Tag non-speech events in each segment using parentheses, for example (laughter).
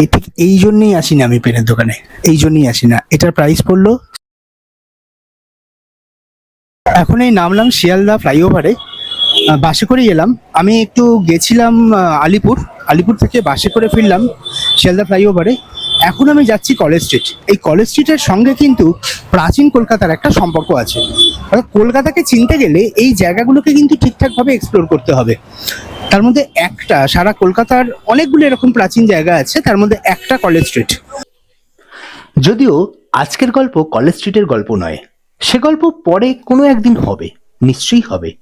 এই ঠিক এই জন্যই আসি না আমি পেনের দোকানে। এই জন্যই আসি না। এটার প্রাইস পড়ল এখন এই নামলাম শিয়ালদা ফ্লাইওভারে। বাসে করেই এলাম। আমি একটু গেছিলাম আলিপুর। আলিপুর থেকে বাসে করে ফিরলাম শিয়ালদা ফ্লাইওভারে। এখন আমি যাচ্ছি কলেজ স্ট্রিট। এই কলেজ স্ট্রিটের সঙ্গে কিন্তু প্রাচীন কলকাতার একটা সম্পর্ক আছে। কলকাতাকে চিনতে গেলে এই জায়গাগুলোকে কিন্তু ঠিকঠাকভাবে এক্সপ্লোর করতে হবে। তার মধ্যে একটা সারা কলকাতার অনেকগুলো এরকম প্রাচীন জায়গা আছে, তার মধ্যে একটা কলেজ স্ট্রিট। যদিও আজকের গল্প কলেজ স্ট্রিটের গল্প নয়, সে গল্প পরে কোনো একদিন হবে, নিশ্চয়ই হবে।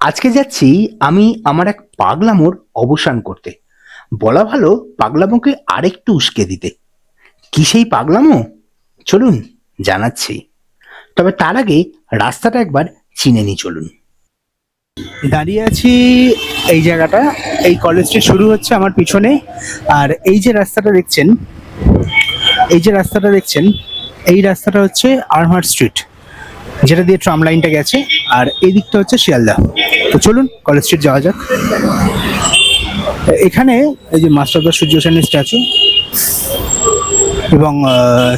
আজকে যাচ্ছি আমি আমার এক পাগলামোর অবসান করতে। বলা ভালো পাগলামোকে আরেকটু উস্কে দিতে। কি সেই পাগলামো? চলুন, জানাচ্ছি। তবে তার আগে রাস্তাটা একবার চিনে নি চলুন। দাঁড়িয়ে আছি এই জায়গাটা। এই কলেজটি শুরু হচ্ছে আমার পিছনে আর এই যে রাস্তাটা দেখছেন, এই যে রাস্তাটা দেখছেন, এই রাস্তাটা হচ্ছে আরহাট স্ট্রিট যেটা দিয়ে ট্রাম লাইনটা গেছে। আর এই দিকটা হচ্ছে শিয়ালদা। তো চলুন কলেজ স্ট্রিট যাওয়া যাক। এখানে এই যে মাস্টারদা সূর্য সেনের স্ট্যাচু এবং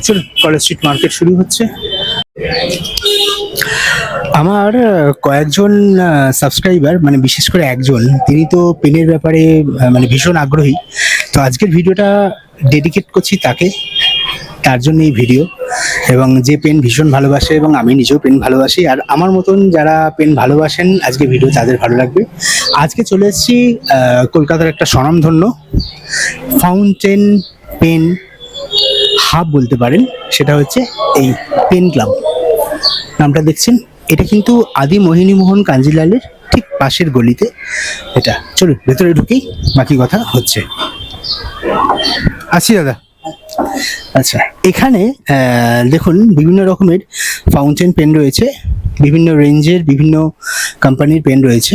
চলুন কলেজ স্ট্রিট মার্কেট শুরু হচ্ছে। আমার কয়েকজন সাবস্ক্রাইবার মানে বিশেষ করে একজন, তিনি তো পেনের ব্যাপারে মানে ভীষণ আগ্রহী। তো আজকের ভিডিওটা ডেডিকেট করছি তাকে, তার জন্য এই ভিডিও এবং যে পেন ভীষণ ভালোবাসে এবং আমি নিজেও পেন ভালোবাসি। আর আমার মতন যারা পেন ভালোবাসেন আজকে ভিডিও তাদের ভালো লাগবে। আজকে চলে এসেছি কলকাতার একটা স্বনামধন্য ফাউন্টেন পেন হাব বলতে পারেন। সেটা হচ্ছে এই পেন ক্লাব নামটা দেখছেন? এটা কিন্তু আদি মোহিনী মোহন কাঞ্জিলালের ঠিক পাশের গলিতে। এটা, চলুন, ভেতরে ঢুকেই বাকি কথা হচ্ছে। আসি দাদা। আচ্ছা এখানে দেখুন, বিভিন্ন রকমের ফাউন্টেন পেন রয়েছে, বিভিন্ন রেঞ্জের বিভিন্ন কোম্পানির পেন রয়েছে।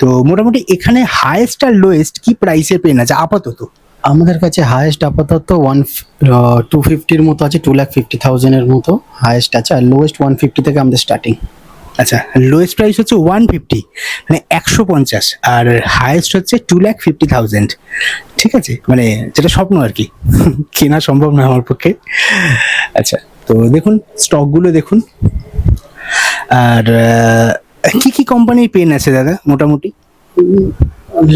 তো মোটামুটি এখানে হায়েস্ট আর লোয়েস্ট কি প্রাইসের পেন আছে? আপাতত। আমাদের কাছে হায়েস্ট আপাতত ওয়ান টু ফিফটির মতো আছে টু লাখ ফিফটি থাউজেন্ডের মতো হায়েস্ট আছে, আর লোয়েস্ট ওয়ান ফিফটি থেকে আমাদের স্টার্টিং আচ্ছা লোয়েস্ট প্রাইস হচ্ছে ওয়ান ফিফটি মানে একশো পঞ্চাশ, আর হায়েস্ট হচ্ছে টু ল্যাক ফিফটি থাউজেন্ড ঠিক আছে? মানে যেটা স্বপ্ন আর কি। কেনা সম্ভব না আমার পক্ষে। আচ্ছা তো দেখুন স্টকগুলো দেখুন। আর কি কি কোম্পানির পেন আছে দাদা, মোটামুটি?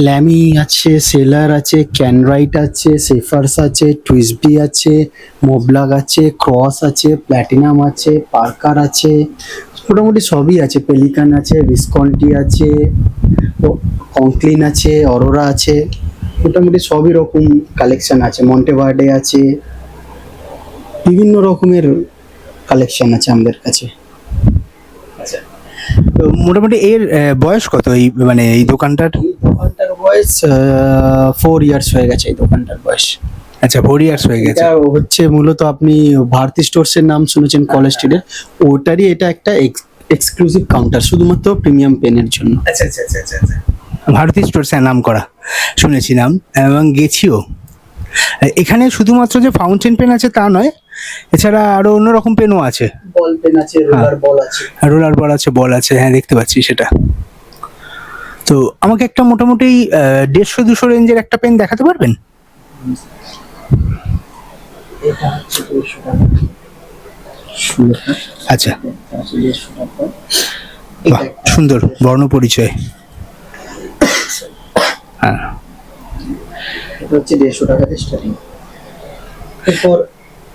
ল্যামি আছে সেলার আছে ক্যানরাইট আছে সেফার্স আছে টুইসবি আছে মোবলাগ আছে ক্রস আছে প্ল্যাটিনাম আছে পার্কার আছে মোটামুটি সবই আছে পেলিকান আছে ভিসকন্টি আছে কংক্লিন আছে অরোরা আছে মোটামুটি সবই রকম কালেকশন আছে। মন্টেভার্ডে আছে বিভিন্ন রকমের কালেকশন আছে আমাদের কাছে। তো মোটামুটি এর বয়স কত এই মানে এই দোকানটার? দোকানটার বয়স ফোর ইয়ার্স হয়ে গেছে এই দোকানটার বয়স। আচ্ছা ফোর ইয়ার্স হয়ে গেছে। এটা হচ্ছে মূলত আপনি ভারতী স্টোরস এর নাম শুনেছেন কলেজ স্ট্রিটের ওটারই এটা একটা এক্সক্লুসিভ কাউন্টার শুধুমাত্র প্রিমিয়াম পেনের জন্য। আচ্ছা আচ্ছা আচ্ছা আচ্ছা আচ্ছা। ভারতী স্টোরস নাম করা শুনেছি নাম এবং গেছিও। এখানে শুধুমাত্র যে ফাউন্টেন পেন আছে তা নয় এছাড়া আরও অন্যরকম পেনও আছে। বল পেন আছে রোলার বল আছে। রোলার বল আছে বল আছে হ্যাঁ দেখতে পাচ্ছি সেটা। তো আমাকে একটা মোটামুটি দেড়শো দুশো রেঞ্জের একটা পেন দেখাতে পারবেন? এটা হচ্ছে দেড়শো টাকা আচ্ছা। সুন্দর বর্ণ পরিচয় হ্যাঁ। এটা হচ্ছে দেড়শো টাকাতে স্টার্টিং এরপর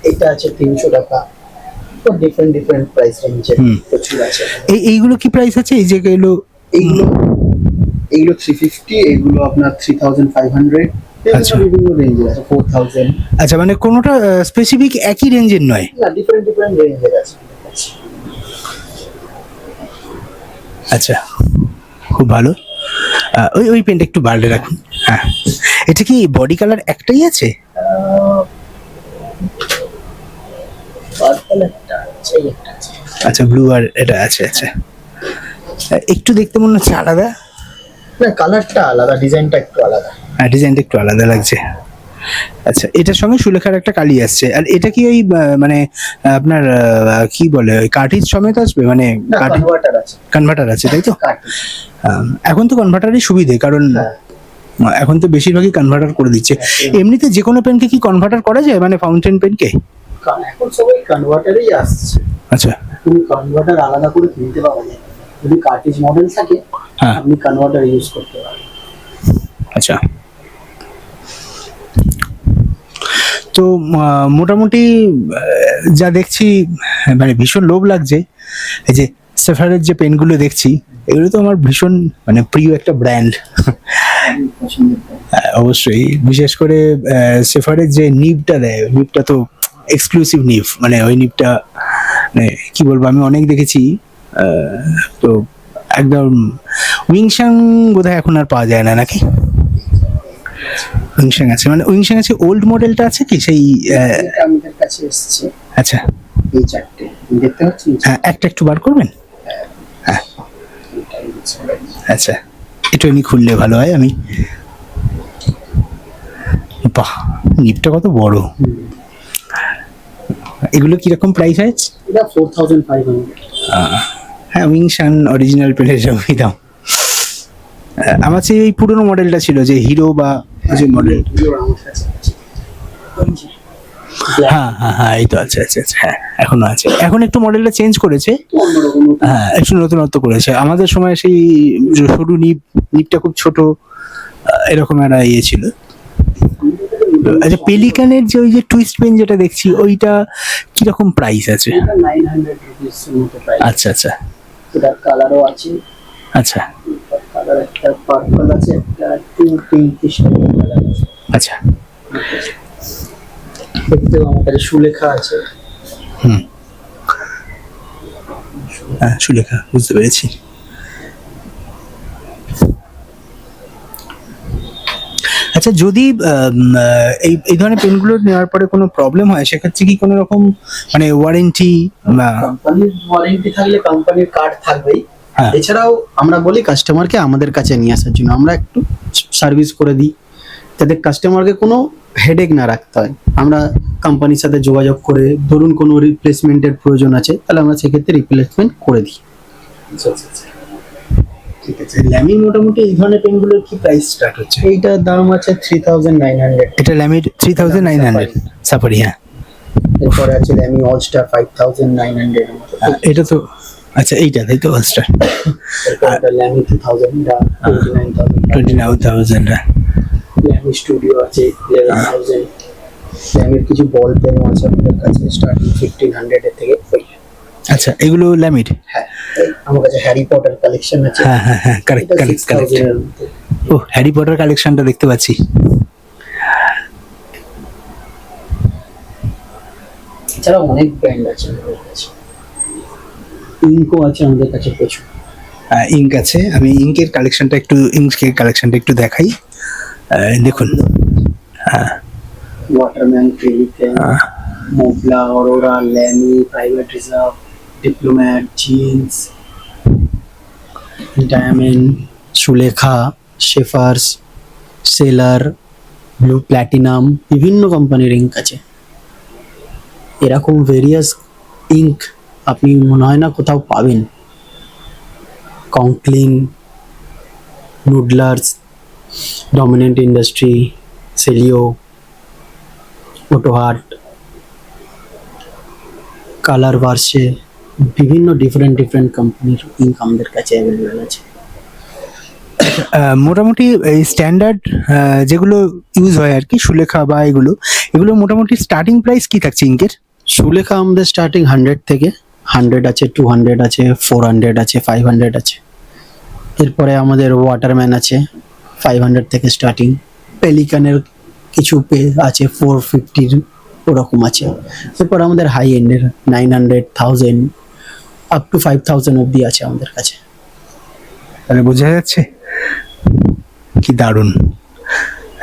এটা আছে তিনশো টাকা। Different different price. প্রচুর আছে। এই এইগুলো কি প্রাইস আছে? এই যে এগুলো এইগুলো এইগুলো থ্রি ফিফটি এইগুলো আপনার থ্রি থাউজেন্ড ফাইভ হান্ড্রেড আচ্ছা। বিভিন্ন রেঞ্জের আছে ফোর থাউজেন্ড আচ্ছা মানে কোনোটা স্পেসিফিক একই রেঞ্জের নয়? না ডিফারেন্ট ডিফারেন্ট রেঞ্জের আছে। আচ্ছা খুব ভালো। ওই ওই পেনটা একটু বাড়লে রাখুন। হ্যাঁ। এটা কি বডি কালার একটাই আছে? আচ্ছা ব্লু আর এটা আছে আচ্ছা। একটু দেখতে মনে হচ্ছে আলাদা। না কালারটা আলাদা ডিজাইনটা একটু আলাদা। ডিজাইনটা একটু আলাদা লাগছে। আচ্ছা এটার সঙ্গে সুলেখার একটা কালি আসছে। আর এটা কি ওই মানে আপনার কি বলে ওই কাঠিজ সমেত আসবে? মানে কনভার্টার আছে। তাই তো? এখন তো কনভার্টারই সুবিধে কারণ হ্যাঁ। এখন তো বেশিরভাগই কনভার্টার করে দিচ্ছে। এমনিতে যে কোনো পেনকে কি কনভার্টার করা যায়? মানে ফাউন্টেন পেনকে এখন সবাই কনভার্টারেই আসছে। আচ্ছা। তুমি কনভার্টার আলাদা করে কিনতে পাওয়া যায় যদি কার্টিজ মডেল থাকে হ্যাঁ। আপনি কনভার্টার ইউজ করতে পারেন আচ্ছা। তো মোটামুটি যা দেখছি মানে ভীষণ লোভ লাগছে। এই যে সেফারের যে পেনগুলো দেখছি, এগুলো তো আমার ভীষণ মানে প্রিয় একটা ব্র্যান্ড। অবশ্যই। বিশেষ করে সেফারের যে নিবটা দেয় নিবটা তো এক্সক্লুসিভ নিব মানে ওই নিবটা মানে কি বলব, আমি অনেক দেখেছি। তো একদম, উইংসাং বোধহয় এখন আর পাওয়া যায় না, নাকি? উইংসাং আছে। মানে উইংসাং আছে ওল্ড মডেলটা আছে কি? সেই আমাদের কাছে এসছে। আচ্ছা। এই চারটে। দেখতে পাচ্ছেন হ্যাঁ একটা একটু বার করবেন? আচ্ছা। একটু এমনি খুললে ভালো হয় আমি। বাহ নিপটা কত বড়। এগুলো কীরকম প্রাইস আছে এটা ফোর থাউজেন্ড ফাইভ হান্ড্রেড হ্যাঁ উইংসান অরিজিনাল পেলের ওই দাম। আমার সেই পুরোনো মডেলটা ছিল যে হিরো বা যে মডেল আছে হ্যাঁ হ্যাঁ হ্যাঁ এই তো আছে আছে আছে হ্যাঁ এখনও আছে। এখন একটু মডেলটা চেঞ্জ করেছে। হ্যাঁ একটু নতুনত্ব করেছে। আমাদের সময় সেই সরু নিপ নিপটা খুব ছোট এরকম একটা ইয়ে ছিল। আচ্ছা পেলিকানের যে ওই যে টুইস্ট পেন যেটা দেখছি ওইটা কীরকম প্রাইস আছে? রুপিস মতো প্রাইস আচ্ছা আচ্ছা। কালারও আছে। আচ্ছা। কালার একটা পার্পল আছে একটা টু পিঙ্কিশ কালার আছে। আচ্ছা। দেখতেও সুলেখা আছে। হুম। হ্যাঁ সুলেখা বুঝতে পেরেছি। আচ্ছা যদি এই এই ধরনের পেনগুলো নেওয়ার পরে কোনো প্রবলেম হয় সেক্ষেত্রে কি কোনো রকম মানে ওয়ারেন্টি কোম্পানির ওয়ারেন্টি থাকলে কোম্পানির কার্ড থাকবেই। এছাড়াও আমরা বলি কাস্টমারকে আমাদের কাছে নিয়ে আসার জন্য। আমরা একটু সার্ভিস করে দিই যাতে কাস্টমারকে কোনো হেডেক না রাখতে হয়। আমরা কোম্পানির সাথে যোগাযোগ করে ধরুন কোনো রিপ্লেসমেন্টের প্রয়োজন আছে তাহলে আমরা সেক্ষেত্রে রিপ্লেসমেন্ট করে দিই। ঠিক আছে ল্যামি মোটামুটি এই ধরনের পেনগুলোর কি প্রাইস স্টার্ট হচ্ছে? এইটার দাম আছে থ্রি থাউজেন্ড নাইন হান্ড্রেড এটা three thousand nine hundred Safari হ্যাঁ। এরপরে আছে Lamy all star five thousand nine hundred হ্যাঁ, এটা তো আচ্ছা এইটা তাই তো all star Lamy two thousand twenty nine thousand twenty nine thousand Lamy studio আছে ইলেভেন থাউজেন্ড ল্যামির কিছু বল পেনও আছে আমাদের কাছে স্টার্টিং ফিফটিন হান্ড্রেডের থেকে। আচ্ছা এগুলো ল্যামির হ্যাঁ আমার কাছে হ্যারি পটার কালেকশন আছে। হ্যাঁ হ্যাঁ হ্যাঁ correct correct correct oh Harry Potter কালেকশনটা দেখতে পাচ্ছি। এছাড়াও অনেক ব্র্যান্ড আছে আমাদের কাছে। ইঙ্কো আছে আমাদের কাছে প্রচুর। ইঙ্ক আছে। আমি ইঙ্কের কালেকশনটা একটু ইঙ্কের কালেকশনটা একটু দেখাই। দেখুন। হ্যাঁ। Waterman ah, Montblanc Aurora Lamy private reserve Diplomat jeans diamond Sulekha Sheaffer's Sailor blue platinum বিভিন্ন কোম্পানির ইঙ্ক আছে। এরকম ভেরিয়াস ইঙ্ক আপনি মনে হয় না কোথাও পাবেন। কংক্লিন নুডলার্স ডমিনেন্ট ইন্ডাস্ট্রি সেলিও অটোহার্ট কালার ভার্সে বিভিন্ন ডিফারেন্ট ডিফারেন্ট কোম্পানির ইঙ্ক আমাদের কাছে অ্যাভেলেবেল আছে। (coughs) মোটামুটি এই স্ট্যান্ডার্ড যেগুলো ইউজ হয় আর কি সুলেখা বা এগুলো এগুলো মোটামুটি স্টার্টিং প্রাইস কি থাকছে ইঙ্কের? সুলেখা আমাদের স্টার্টিং হান্ড্রেড থেকে হান্ড্রেড আছে টু হান্ড্রেড আছে ফোর হান্ড্রেড আছে ফাইভ হান্ড্রেড আছে। এরপরে আমাদের ওয়াটারম্যান আছে ফাইভ হান্ড্রেড থেকে স্টার্টিং পেলিকানের কিছু পে আছে ফোর ফিফটির ওরকম আছে। এরপর আমাদের high এন্ডের nine hundred thousand up to five thousand অবধি আছে আমাদের কাছে। তাহলে বোঝা যাচ্ছে? কি দারুণ।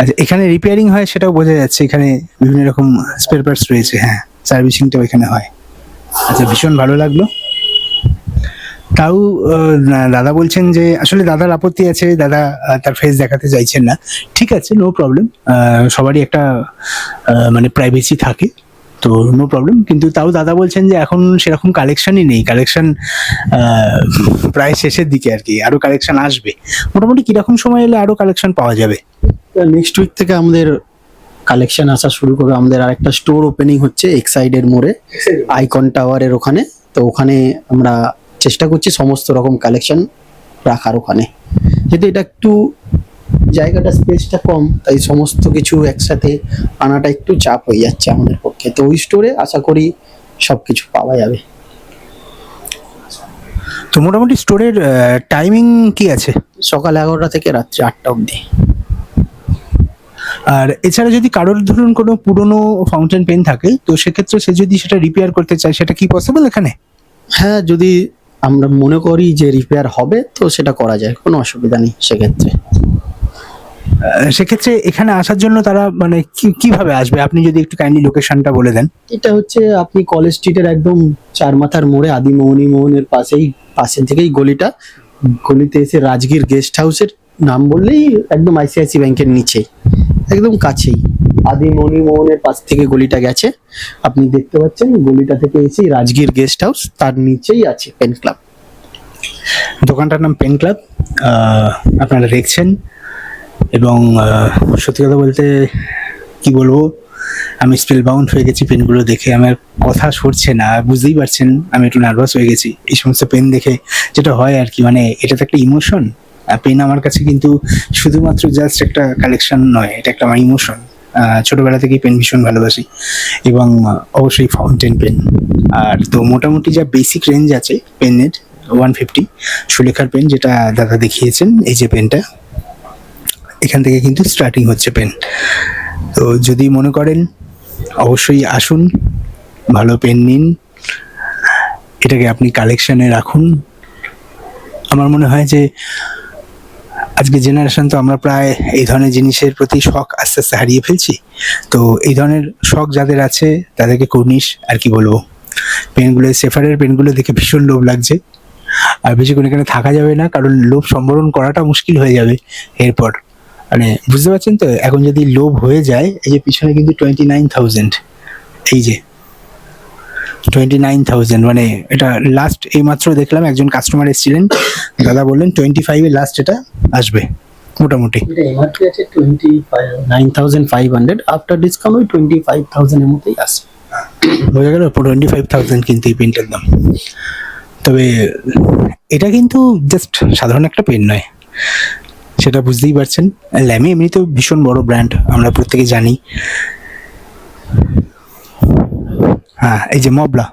আচ্ছা এখানে রিপেয়ারিং হয় সেটাও বোঝা যাচ্ছে। এখানে বিভিন্ন রকম স্পেয়ার পার্টস রয়েছে হ্যাঁ। সার্ভিসিংটাও এখানে হয়। আচ্ছা ভীষণ ভালো লাগল। তাও দাদা বলছেন যে, আসলে দাদার আপত্তি আছে, দাদা তার ফেস দেখাতে চাইছেন না। ঠিক আছে নো প্রবলেম সবারই একটা মানে প্রাইভেসি থাকে, তো নো প্রবলেম কিন্তু তাও দাদা বলছেন যে, এখন সেরকম কালেকশনই নেই। কালেকশন প্রায় শেষের দিকে আর কি, আরও কালেকশন আসবে। মোটামুটি কীরকম সময় এলে আরও কালেকশন পাওয়া যাবে? নেক্সট উইক থেকে আমাদের কালেকশন আসা শুরু করবে। আমাদের আরেকটা স্টোর ওপেনিং হচ্ছে এক্সাইডের মোড়ে আইকন টাওয়ারের ওখানে। তো ওখানে আমরা চেষ্টা করছি সমস্ত রকম কালেকশন রাখার ওখানে। যেহেতু এটা একটু জায়গাটা স্পেসটা কম তাই সমস্ত কিছু একসাথে আনাটা একটু চাপ হয়ে যাচ্ছে আমাদের পক্ষে। তো ওই স্টোরে আশা করি সব কিছু পাওয়া যাবে। তো মোটামুটি স্টোরের টাইমিং কি আছে? সকাল এগারোটা থেকে রাত্রি আটটা অবধি। আর এছাড়া যদি কারোর ধরুন কোনো পুরনো ফাউন্টেন পেন থাকে তো সেক্ষেত্রে সে যদি সেটা রিপেয়ার করতে চায় সেটা কি পসিবল এখানে? হ্যাঁ যদি আমরা মনে করি যে রিপেয়ার হবে তো সেটা করা যায় কোনো অসুবিধা নেই সেক্ষেত্রে। সেক্ষেত্রে এখানে আসার জন্য তারা মানে কীভাবে আসবে? আপনি যদি একটু কাইন্ডলি লোকেশনটা বলে দেন। এটা হচ্ছে আপনি কলেজ স্ট্রিটের একদম চার মাথার মোড়ে আদিমোহনী মোহনের পাশেই পাশের থেকেই গলিটা। গলিতে এসে রাজগীর গেস্ট হাউসের নাম বললেই একদম আইসিআইসি ব্যাংকের নিচেই, একদম কাছেই। আদিমণি মোহনের পাশ থেকে গলিটা গেছে। আপনি দেখতে পাচ্ছেন গলিটা থেকে এসেই রাজগীর গেস্ট হাউস, তার নিচেই আছে পেন ক্লাব। দোকানটার নাম পেন ক্লাব। আপনারা দেখছেন এবং সত্যি কথা বলতে কি বলব, আমি স্পেল বাউন্ড হয়ে গেছি পেনগুলো দেখে। আমার কথা সরছে না বুঝতেই পারছেন, আমি একটু নার্ভাস হয়ে গেছি। এই সমস্ত পেন দেখে যেটা হয় আর কি মানে এটা তো একটা ইমোশন পেন আমার কাছে কিন্তু শুধুমাত্র জাস্ট একটা কালেকশন নয়, এটা একটা আমার ইমোশন ছোটবেলা থেকেই পেন ভীষণ ভালোবাসি এবং অবশ্যই ফাউন্টেন পেন আর তো মোটামুটি যা বেসিক রেঞ্জ আছে পেনের ওয়ান ফিফটি সুলেখার পেন যেটা দাদা দেখিয়েছেন, এই যে পেনটা এখান থেকে কিন্তু স্টার্টিং হচ্ছে পেন তো যদি মনে করেন, অবশ্যই আসুন, ভালো পেন নিন, এটাকে আপনি কালেকশানে রাখুন। আমার মনে হয় যে আজকে জেনারেশন তো আমরা প্রায় এই ধরনের জিনিসের প্রতি শখ আস্তে আস্তে হারিয়ে ফেলছি। তো এই ধরনের শখ যাদের আছে, তাদেরকে কর্নিশ আর কি বলব? পেনগুলো সেফারের পেনগুলো দেখে ভীষণ লোভ লাগছে। আর বেশিক্ষণ এখানে থাকা যাবে না, কারণ লোভ সম্বরণ করাটা মুশকিল হয়ে যাবে এরপর। মানে বুঝতে পারছেন তো? এখন যদি লোভ হয়ে যায়, এই যে পিছনে কিন্তু টোয়েন্টি নাইন থাউজেন্ড এই যে টোয়েন্টি নাইন থাউজেন্ড মানে এটা লাস্ট এইমাত্র দেখলাম একজন কাস্টমার এসেছিলেন। দাদা বললেন টোয়েন্টি ফাইভে লাস্ট এটা আসবে মোটামুটি। এমআরপি আছে twenty nine thousand five hundred after discount ওই টোয়েন্টি ফাইভ থাউজেন্ডের মতোই আসে বোঝা গেল টোয়েন্টি ফাইভ থাউজেন্ড কিন্তু এই পেনটার দাম। তবে এটা কিন্তু জাস্ট সাধারণ একটা পেন নয়। সেটা বুঝতেই পারছেন। ল্যামি এমনিতেও ভীষণ বড় ব্র্যান্ড আমরা প্রত্যেকে জানি। হ্যাঁ এই যে মবলা।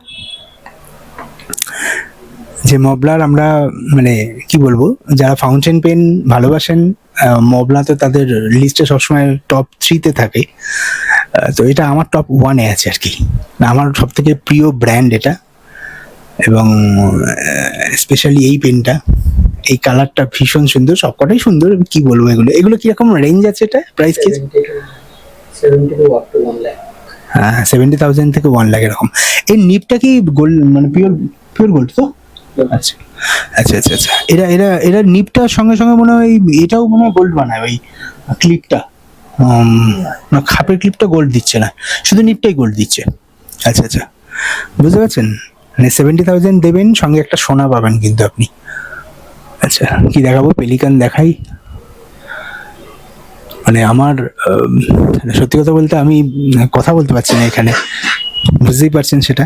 যে মবলার আমরা মানে কি বলব, যারা ফাউন্টেন পেন ভালোবাসেন মবলা তো তাদের লিস্টে সবসময় টপ থ্রিতে থাকে। তো এটা আমার টপ ওয়ানে আছে আর কি। আমার সব থেকে প্রিয় ব্র্যান্ড এটা। এবং স্পেশালি এই পেনটা এই কালারটা ভীষণ সুন্দর, সবকটাই সুন্দর, কি বলব এগুলো? এগুলো কীরকম রেঞ্জ আছে এটা? প্রাইস কি? Seventy two one seventy thousand থেকে ওয়ান লাখ এরকম। এই নিপটা কি গোল্ড মানে পিওর পিওর গোল্ড তো? আচ্ছা। আচ্ছা আচ্ছা আচ্ছা। এরা এরা এরা নিপটার সঙ্গে সঙ্গে মনে হয় এটাও মনে হয় গোল্ড বানায় ওই ক্লিপটা না খাপের ক্লিপটা গোল্ড দিচ্ছে না। শুধু নিপটাই গোল্ড দিচ্ছে। আচ্ছা আচ্ছা। বুঝতে পারছেন? মানে সেভেন্টি থাউজেন্ড দেবেন সঙ্গে একটা সোনা পাবেন কিন্তু আপনি। আচ্ছা কি দেখাবো? পেলিকান দেখাই। মানে আমার আম, সত্যি কথা বলতে আমি কথা বলতে পারছি না এখানে। বুঝতেই পারছেন সেটা?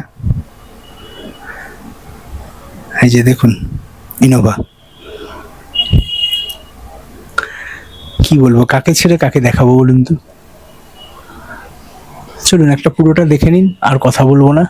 এই যে দেখুন ইনোভা কি বলব কাকে ছেড়ে কাকে দেখাবো বলুন তো? চলুন একটা পুরোটা দেখে নিন আর কথা বলব না।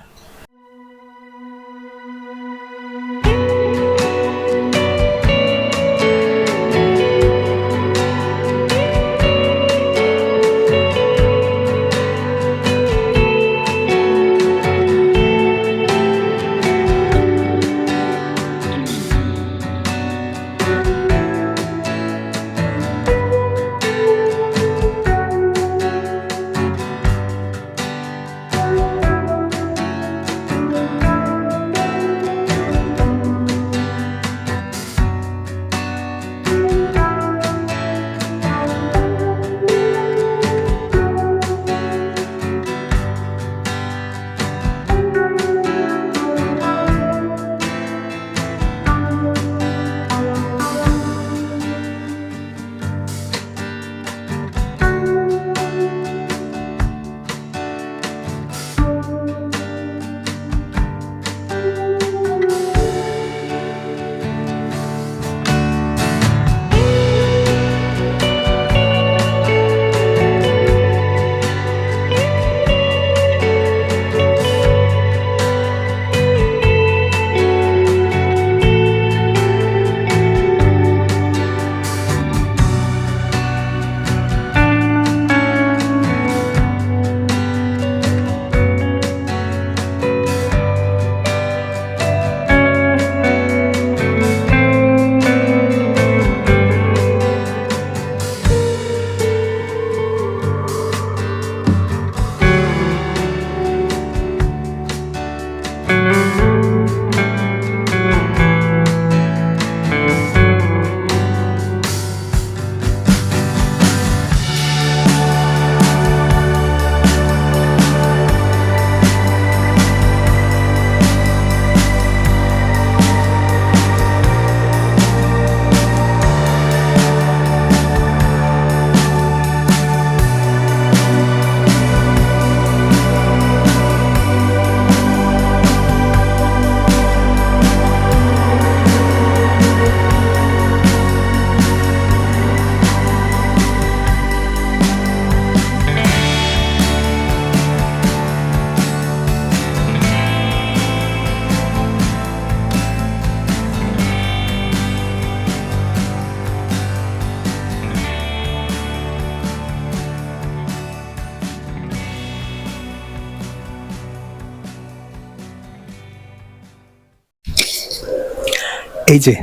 এই যে,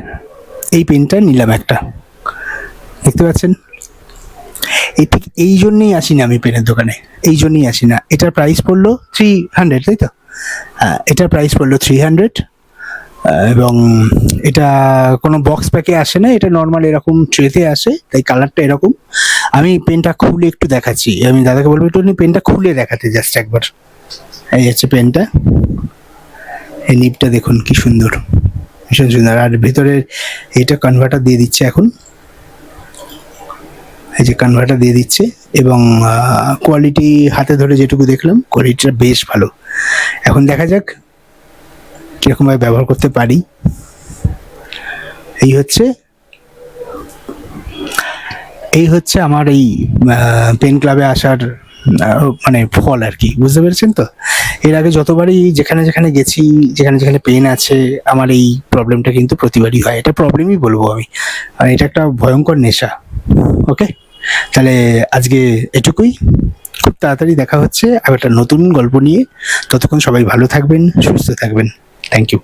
এই পেনটা নিলাম একটা। দেখতে পাচ্ছেন? এই ঠিক এই জন্যেই আসি না আমি পেনের দোকানে। এই জন্যেই আসি না এটার প্রাইস পড়ল থ্রি হান্ড্রেড তাই তো? হ্যাঁ এটার প্রাইস পড়ল থ্রি হান্ড্রেড এবং এটা কোনো বক্স প্যাকে আসে না। এটা নর্মাল এরকম ট্রেতে আসে, তাই কালারটা এরকম। আমি পেনটা খুলে একটু দেখাচ্ছি। আমি দাদাকে বলব, একটু পেনটা খুলে দেখাতে জাস্ট একবার। এই হচ্ছে পেনটা এই নিপটা দেখুন কি সুন্দর। ভীষণ সুন্দর আর ভিতরে এটা কনভার্টার দিয়ে দিচ্ছে এখন। এই যে কনভার্টার দিয়ে দিচ্ছে এবং কোয়ালিটি হাতে ধরে যেটুকু দেখলাম কোয়ালিটিটা বেশ ভালো। এখন দেখা যাক কিরকমভাবে ব্যবহার করতে পারি। এই হচ্ছে এই হচ্ছে আমার এই পেন ক্লাবে আসার মানে ফল আর কি। বুঝতে পেরেছেন তো? এর আগে যতবারই যেখানে যেখানে গেছি, যেখানে যেখানে পেন আছে, আমার এই প্রবলেমটা কিন্তু প্রতিবারই হয়। এটা প্রবলেমই বলব আমি। আর এটা একটা ভয়ঙ্কর নেশা ওকে তাহলে আজকে এটুকুই। খুব তাড়াতাড়ি দেখা হচ্ছে আর একটা নতুন গল্প নিয়ে। ততক্ষণ সবাই ভালো থাকবেন, সুস্থ থাকবেন। Thank you